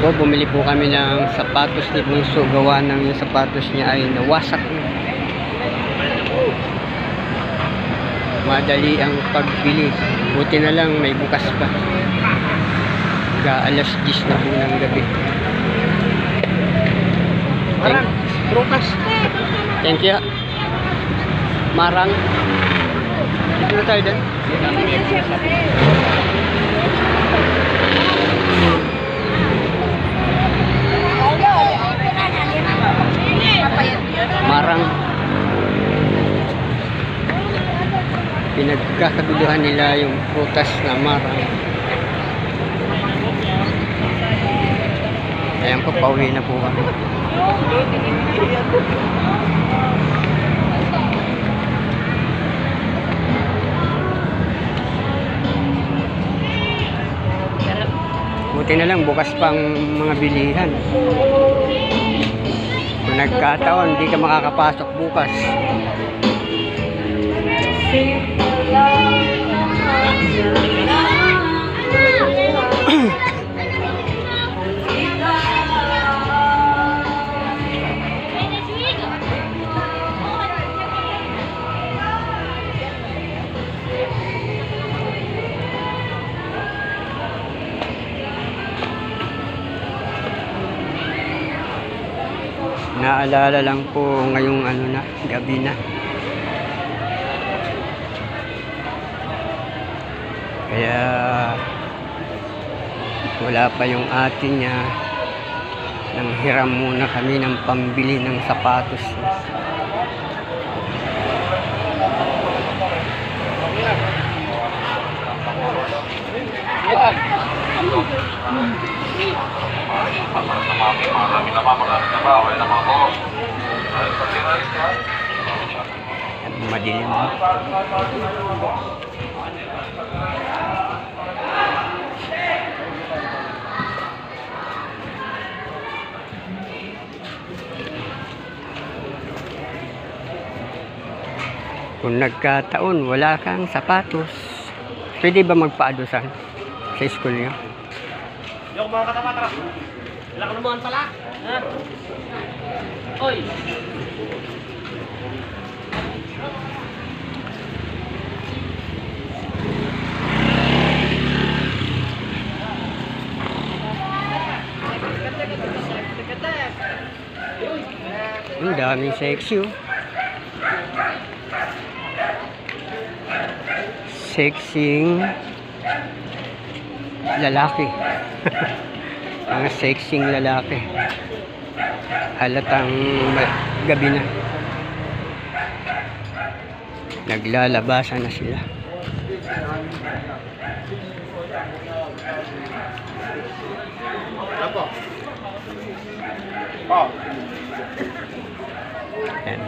po, bumili po kami ng sapatos ni Bunso. Gawa ng yung sapatos niya ay nawasak na. Madali ang pagbili. Buti na lang may bukas pa. Ga alas 10 na po ng gabi. Thank, Brukas. thank you. Marang. Dito na tayo din. Marang. Pinagkakaguduhan nila yung prutas na marang. Ayan po, pauwi na po kami. Buti na lang, bukas pang mga bilihan. Kung nagkataon, hindi ka makakapasok bukas. Naalala lang po ngayong ano na, gabi na. Kaya wala pa yung ate niya. Nang hiram muna kami ng pambili ng sapatos. Madilim. Kung nagkataon, wala kang sapatos, pwede ba magpaadusan sa school niyo? Yung mga katapat, tara. Wala ka naman pala. Ha? Oy. Ang daming sexy oh. Sexing lalaki. Mga sexing lalaki. Halatang gabi na. Naglalabasan na sila. Ayan.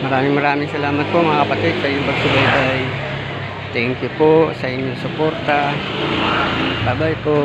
Maraming maraming salamat po mga kapatid sa inyong pagsubaybay. Thank you po sa inyong suporta. Bye bye po.